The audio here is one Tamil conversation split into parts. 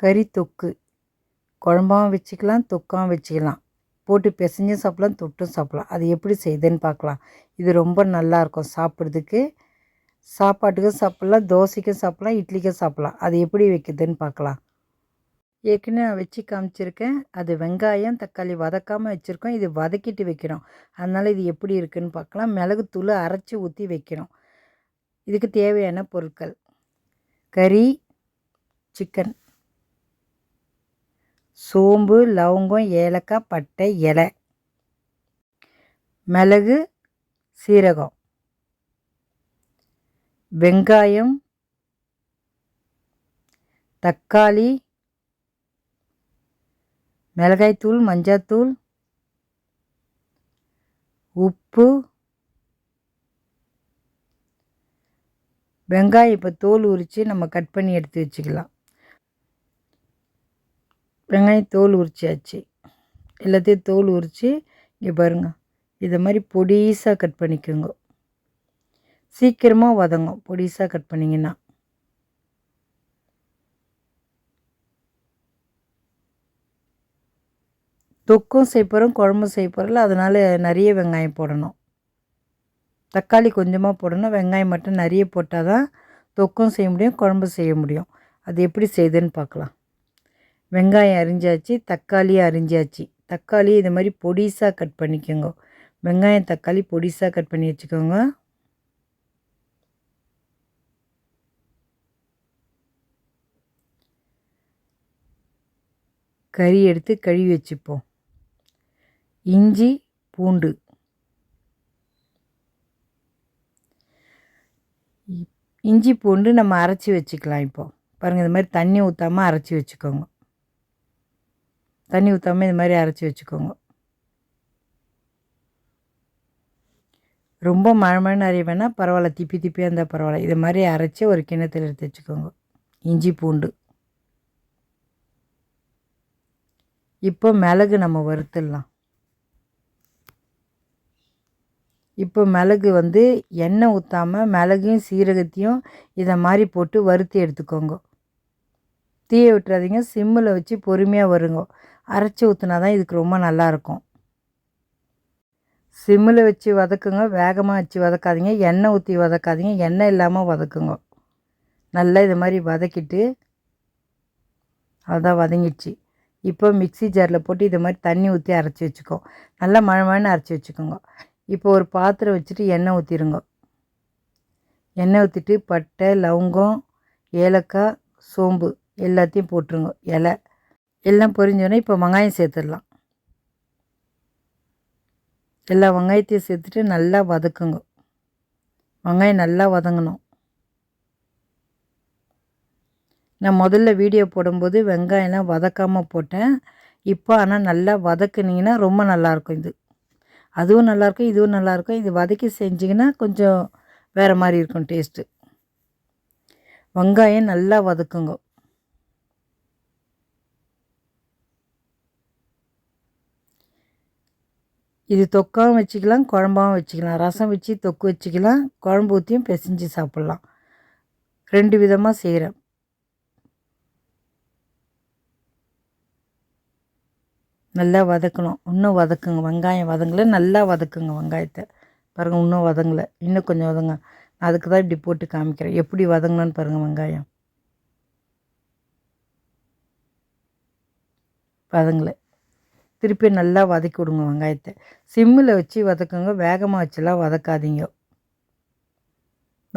கறி தொக்கு குழம்பாகவும் வச்சுக்கலாம் தொக்காகவும் வச்சுக்கலாம். போட்டு பிசைஞ்சும் சாப்பிட்லாம் தொட்டும் சாப்பிட்லாம். அது எப்படி செய்யுதுன்னு பார்க்கலாம். இது ரொம்ப நல்லாயிருக்கும் சாப்பிட்றதுக்கு. சாப்பாட்டுக்கும் சாப்பிட்லாம் தோசைக்கும் சாப்பிட்லாம் இட்லிக்கும் சாப்பிட்லாம். அது எப்படி வைக்கிறதுன்னு பார்க்கலாம். ஏற்கனவே நான் வச்சு காமிச்சிருக்கேன். அது வெங்காயம் தக்காளி வதக்காமல் வச்சுருக்கோம். இது வதக்கிட்டு வைக்கிறோம் அதனால் இது எப்படி இருக்குதுன்னு பார்க்கலாம். மிளகுத்தூள் அரைச்சி ஊற்றி வைக்கிறோம் இதுக்கு தேவையான பொருட்கள். கறி சிக்கன். சோம்பு லவங்கம் ஏலக்காய் பட்டை இலை. மிளகு சீரகம். வெங்காயம் தக்காளி மிளகாய்த்தூள் மஞ்சத்தூள் உப்பு வெங்காயம் இப்போ தோல் உரித்து நம்ம கட் பண்ணி எடுத்து வச்சுக்கலாம். வெங்காயம் தோல் உரிச்சாச்சு. எல்லாத்தையும் தோல் உரித்து இங்கே பாருங்கள் இதை மாதிரி பொடிசாக கட் பண்ணிக்கோங்க. சீக்கிரமாக வதங்கும் பொடிசாக கட் பண்ணிங்கன்னா. தொக்கும் செய்ய போகிறோம் குழம்பும் செய்ய போகிறோம்ல அதனால் நிறைய வெங்காயம் போடணும். தக்காளி கொஞ்சமாக போடணும் வெங்காயம் மட்டும் நிறைய போட்டால் தான் தொக்கும் செய்ய முடியும் குழம்பு செய்ய முடியும். அது எப்படி செய்யுதுன்னு பார்க்கலாம். வெங்காயம் அரிஞ்சாச்சு தக்காளி அரிஞ்சாச்சு. தக்காளி இது மாதிரி பொடிசாக கட் பண்ணிக்கோங்க. வெங்காயம் தக்காளி பொடிசாக கட் பண்ணி வச்சுக்கோங்க. கறி எடுத்து கழுவி வச்சுப்போம். இஞ்சி பூண்டு. இஞ்சி பூண்டு நம்ம அரைச்சி வச்சுக்கலாம் இப்போ. பாருங்கள் இது மாதிரி தண்ணி ஊற்றாமல் அரைச்சி வச்சுக்கோங்க. தண்ணி ஊற்றாமல் இது மாதிரி அரைச்சி வச்சுக்கோங்க. ரொம்ப மழை மழை நிறைய வேணால் பரவாயில்ல திப்பி திப்பியாக இருந்தால் பரவாயில்ல. இது மாதிரி அரைச்சி ஒரு கிண்ணத்தில் எடுத்து வச்சுக்கோங்க. இஞ்சி பூண்டு. இப்போ மிளகு நம்ம வறுத்துடலாம். இப்போ மிளகு வந்து எண்ணெய் ஊற்றாமல் மிளகையும் சீரகத்தையும் இதை மாதிரி போட்டு வறுத்து எடுத்துக்கோங்க. தீயை விட்டுறாதீங்க சிம்மில் வச்சு பொறுமையாக வருங்க. அரைச்சி ஊற்றினா தான் இதுக்கு ரொம்ப நல்லாயிருக்கும். சிம்மில் வச்சு வதக்குங்க. வேகமாக வச்சு வதக்காதீங்க. எண்ணெய் ஊற்றி வதக்காதீங்க. எண்ணெய் இல்லாமல் வதக்குங்க. நல்லா இது மாதிரி வதக்கிட்டு அதான் வதங்கிடுச்சு. இப்போ மிக்சி ஜாரில் போட்டு இது மாதிரி தண்ணி ஊற்றி அரைச்சி வச்சுக்கோ. நல்லா மழை மழைன்னு அரைச்சி வச்சுக்கோங்க. இப்போ ஒரு பாத்திரம் வச்சுட்டு எண்ணெய் ஊற்றிடுங்க எண்ணெய் ஊற்றிட்டு பட்டை லவங்கம் ஏலக்காய் சோம்பு எல்லாத்தையும் போட்டுருங்க. இலை. எல்லாம் பொரிஞ்சோடனே இப்போ வெங்காயம் சேர்த்துடலாம். எல்லா வெங்காயத்தையும் சேர்த்துட்டு நல்லா வதக்குங்க. வெங்காயம் நல்லா வதங்கணும். நான் முதல்ல வீடியோ போடும்போது வெங்காயம்லாம் வதக்காமல் போட்டேன். இப்போ ஆனால் நல்லா வதக்குனிங்கன்னா ரொம்ப நல்லாயிருக்கும் இது. அதுவும் நல்லாயிருக்கும் இதுவும் நல்லாயிருக்கும். இது வதக்கி செஞ்சிங்கன்னா கொஞ்சம் வேறு மாதிரி இருக்கும் டேஸ்ட்டு. வெங்காயம் நல்லா வதக்குங்க. இது தொக்காவும் வச்சுக்கலாம் குழம்பாகவும் வச்சுக்கலாம். ரசம் வச்சு தொக்கு வச்சுக்கலாம் குழம்பு ஊற்றியும் பிசைஞ்சு சாப்பிட்லாம். ரெண்டு விதமாக செய்கிறேன் நல்லா வதக்கணும். இன்னும் வதக்குங்க. வெங்காயம் வதங்கலை நல்லா வதக்குங்க வெங்காயத்தை. பாருங்கள் இன்னும் வதங்கலை. இன்னும் கொஞ்சம் வதங்க. நான் அதுக்கு தான் இப்படி போட்டு காமிக்கிறேன். எப்படி வதங்கணும்னு பாருங்கள் வெங்காயம். வதங்கலை. திருப்பி நல்லா வதக்கி விடுங்க வெங்காயத்தை. சிம்மில் வச்சு வதக்குங்க. வேகமாக வச்சுலாம் வதக்காதீங்க.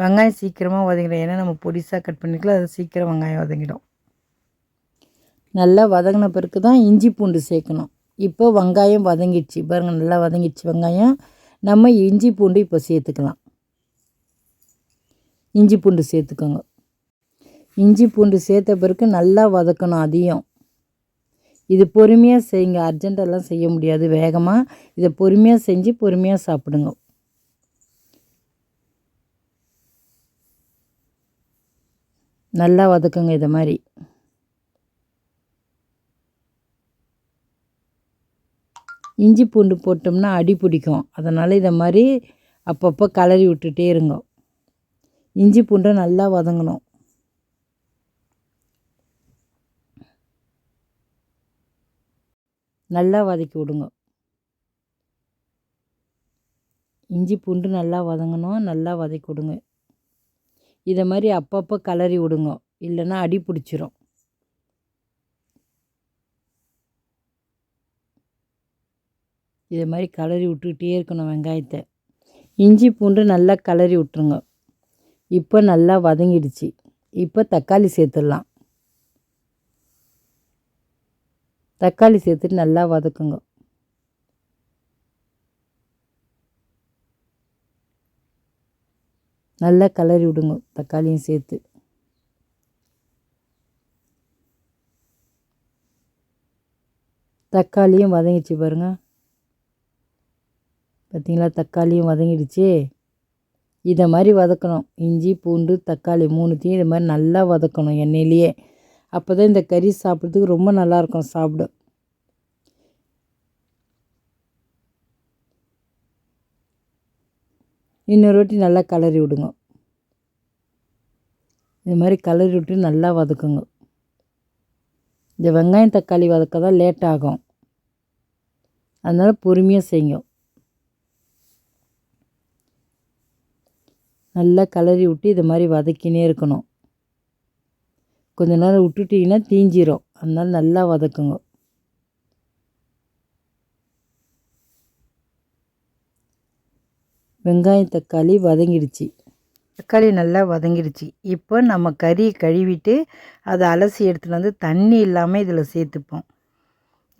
வெங்காயம் சீக்கிரமாக வதங்கிடும். ஏன்னா நம்ம பொடிசாக கட் பண்ணிக்கலாம். அது சீக்கிரம் வெங்காயம் வதங்கிடும். நல்லா வதங்கின பிறகு தான் இஞ்சி பூண்டு சேர்க்கணும். இப்போ வெங்காயம் வதங்கிடுச்சு. பாருங்கள் நல்லா வதங்கிடுச்சு வெங்காயம். நம்ம இஞ்சி பூண்டு இப்போ சேர்த்துக்கலாம். இஞ்சி பூண்டு சேர்த்துக்கோங்க. இஞ்சி பூண்டு சேர்த்த பிறகு நல்லா வதக்கணும் அதையும் இது பொறுமையாக செய்யுங்க அர்ஜென்ட்டெல்லாம் செய்ய முடியாது. வேகமாக இதை பொறுமையாக செஞ்சு பொறுமையாக சாப்பிடுங்க. நல்லா வதக்குங்க இதை மாதிரி. இஞ்சி பூண்டு போட்டோம்னா அடி பிடிக்கும். அதனால் இதை மாதிரி அப்பப்போ கலரி விட்டுட்டே இருங்க. இஞ்சி பூண்டை நல்லா வதங்கணும். நல்லா வதக்கி விடுங்க. இஞ்சி பூண்டு நல்லா வதங்கணும் நல்லா வதக்கி விடுங்க. இதை மாதிரி அப்பப்போ கலரி விடுங்க. இல்லைன்னா அடி பிடிச்சிரும். இதை மாதிரி கலரி விட்டுக்கிட்டே இருக்கணும் வெங்காயத்தை. இஞ்சி பூண்டு நல்லா கலரி விட்டுருங்க. இப்போ நல்லா வதங்கிடுச்சு. இப்போ தக்காளி சேர்த்துடலாம். தக்காளி சேர்த்துட்டு நல்லா வதக்குங்க. நல்லா கலரி விடுங்க தக்காளியும் சேர்த்து. தக்காளியும் வதங்கிடுச்சு பாருங்கள் பார்த்தீங்களா தக்காளியும் வதங்கிடுச்சு. இதை மாதிரி வதக்கணும். இஞ்சி பூண்டு தக்காளி மூணுத்தையும் இது மாதிரி நல்லா வதக்கணும் எண்ணெயிலேயே. அப்போ தான் இந்த கறி சாப்பிட்றதுக்கு ரொம்ப நல்லாயிருக்கும் சாப்பிட. இன்னொரு வாட்டி நல்லா கலரி விடுங்க. இது மாதிரி கலரி விட்டு நல்லா வதக்குங்க. இந்த வெங்காயம் தக்காளி வதக்க தான் லேட் ஆகும். அதனால் பொறுமையாக செய்யும் நல்லா கலரி விட்டு இது மாதிரி வதக்கினே இருக்கணும். கொஞ்ச நேரம் விட்டுட்டிங்கன்னா தீஞ்சிரும். அதனால் நல்லா வதக்குங்க. வெங்காயம் தக்காளி வதங்கிடுச்சு. தக்காளி நல்லா வதங்கிடுச்சு. இப்போ நம்ம கறியை கழுவிட்டு அதை அலசி எடுத்துகிட்டு வந்து தண்ணி இல்லாமல் இதில் சேர்த்துப்போம்.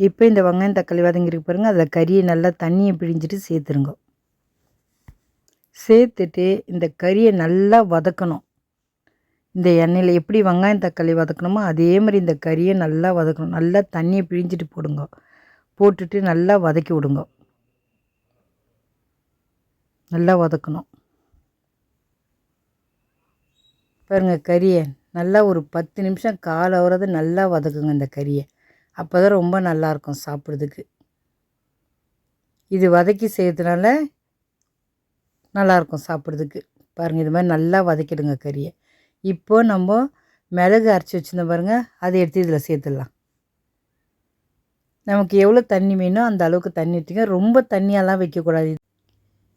இப்போ இந்த வெங்காயம் தக்காளி வதங்கிருக்கு பாருங்கள் அதில் கறியை நல்லா தண்ணியை பிழிஞ்சிட்டு சேர்த்துருங்க. சேர்த்துட்டு இந்த கறியை நல்லா வதக்கணும். இந்த எண்ணெயில் எப்படி வெங்காயம் தக்காளி வதக்கணுமோ அதே மாதிரி இந்த கறியை நல்லா வதக்கணும். நல்லா தண்ணியை பிழிஞ்சிட்டு போடுங்க. போட்டுட்டு நல்லா வதக்கி விடுங்க. நல்லா வதக்கணும். பாருங்கள் கறியை நல்லா ஒரு பத்து நிமிஷம் கால் ஆகிறது நல்லா வதக்குங்க இந்த கறியை. அப்போ தான் ரொம்ப நல்லாயிருக்கும் சாப்பிட்றதுக்கு. இது வதக்கி செய்யறதுனால நல்லாயிருக்கும் சாப்பிட்றதுக்கு. பாருங்கள் இது மாதிரி நல்லா வதக்கிடுங்க கறியை. இப்போது நம்ம மிளகு அரைச்சி வச்சுருந்தோம் பாருங்கள் அதை எடுத்து இதில் சேர்த்துடலாம். நமக்கு எவ்வளோ தண்ணி வேணும் அந்த அளவுக்கு தண்ணி ஊற்றிங்க ரொம்ப தண்ணியெல்லாம் வைக்கக்கூடாது.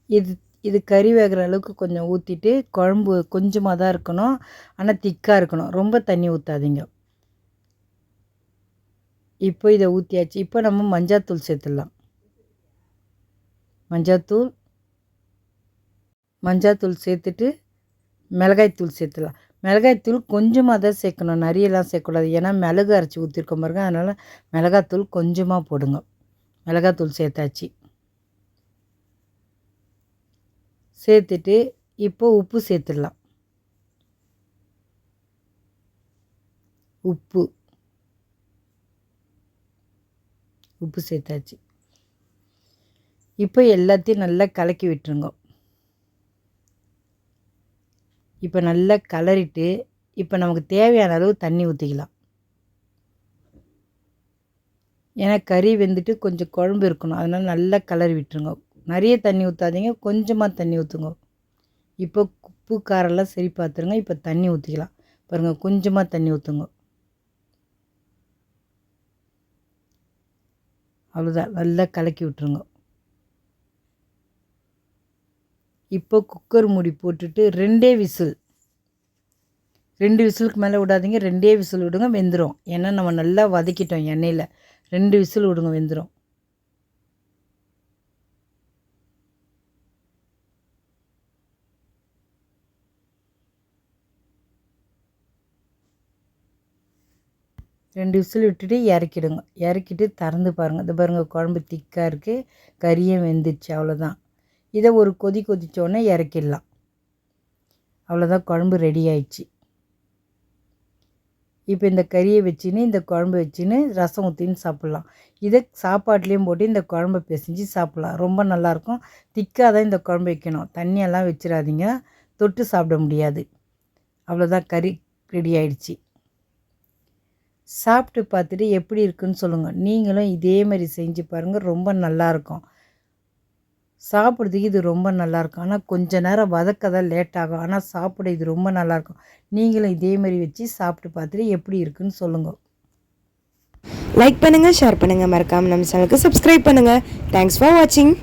இது இது கறி வேகிற அளவுக்கு கொஞ்சம் ஊற்றிட்டு குழம்பு கொஞ்சமாக தான் இருக்கணும். ஆனால் திக்காக இருக்கணும். ரொம்ப தண்ணி ஊற்றாதீங்க இப்போ இதை ஊற்றியாச்சு இப்போ நம்ம மஞ்சாத்தூள் சேர்த்துடலாம். மஞ்சாத்தூள் மஞ்சாத்தூள் சேர்த்துட்டு மிளகாய்த்தூள் சேர்த்துலாம் மிளகாய்த்தூள் கொஞ்சமாக தான் சேர்க்கணும். நிறையலாம் சேர்க்கக்கூடாது. ஏன்னா மிளகு அரைச்சி ஊற்றிருக்கோம் பாருங்க. அதனால் மிளகாத்தூள் கொஞ்சமாக போடுங்க. மிளகாத்தூள் சேர்த்தாச்சு. சேர்த்துட்டு இப்போ உப்பு சேர்த்துடலாம். உப்பு. உப்பு சேர்த்தாச்சு. இப்போ எல்லாத்தையும் நல்லா கலக்கி விட்டுருங்க. இப்போ நல்லா கலரிட்டு இப்போ நமக்கு தேவையான அளவு தண்ணி ஊற்றிக்கலாம் ஏன்னா கறி வெந்துட்டு கொஞ்சம் குழம்பு இருக்கணும். அதனால் நல்லா கலரி விட்டுருங்க. நிறைய தண்ணி ஊற்றாதீங்க கொஞ்சமாக தண்ணி ஊற்றுங்க இப்போ உப்பு காரெல்லாம் சரி பார்த்துருங்க. இப்போ தண்ணி ஊற்றிக்கலாம் பாருங்கள் கொஞ்சமாக தண்ணி ஊற்றுங்க அவ்வளோதான் நல்லா கலக்கி விட்டுருங்க. இப்போ குக்கர் மூடி போட்டுட்டு ரெண்டே விசில். ரெண்டு விசிலுக்கு மேலே விடாதீங்க ரெண்டே விசில் விடுங்க வெந்துடும் ஏன்னா நம்ம நல்லா வதக்கிட்டோம் எண்ணெயில். ரெண்டு விசில் விடுங்க வெந்துடும் ரெண்டு விசில் விட்டுட்டு இறக்கிடுங்க. இறக்கிட்டு திறந்து பாருங்கள் இது பாருங்கள் குழம்பு திக்காக இருக்குது கறியும் வெந்துச்சு அவ்வளோதான் இதை ஒரு கொதி கொதித்தோடனே இறக்கிடலாம். அவ்வளோதான் குழம்பு ரெடி ஆயிடுச்சு. இப்போ இந்த கறியை வச்சுன்னு இந்த குழம்பு வச்சுன்னு ரசம் ஊற்றின்னு சாப்பிட்லாம். இதை சாப்பாட்லேயும் போட்டு இந்த குழம்பு பிசைஞ்சு சாப்பிட்லாம். ரொம்ப நல்லாயிருக்கும். திக்காக தான் இந்த குழம்பு வைக்கணும். தண்ணியெல்லாம் வச்சிடாதீங்க. தொட்டு சாப்பிட முடியாது. அவ்வளோதான். கறி ரெடி ஆயிடுச்சு. சாப்பிட்டு பார்த்துட்டு எப்படி இருக்குன்னு சொல்லுங்கள் நீங்களும் இதே மாதிரி செஞ்சு பாருங்கள் ரொம்ப நல்லாயிருக்கும். சாப்பிட்றதுக்கு இது ரொம்ப நல்லாயிருக்கும். ஆனால் கொஞ்சம் நேரம் வதக்க தான் லேட் ஆகும். ஆனால் சாப்பிட இது ரொம்ப நல்லாயிருக்கும். நீங்களும் இதே மாதிரி வச்சு சாப்பிட்டு பார்த்துட்டு எப்படி இருக்குன்னு சொல்லுங்கள் லைக் பண்ணுங்கள் ஷேர் பண்ணுங்கள் மறக்காமல் நம்ம சேனலுக்கு சப்ஸ்கிரைப் பண்ணுங்கள் தேங்க்ஸ் ஃபார் வாட்சிங்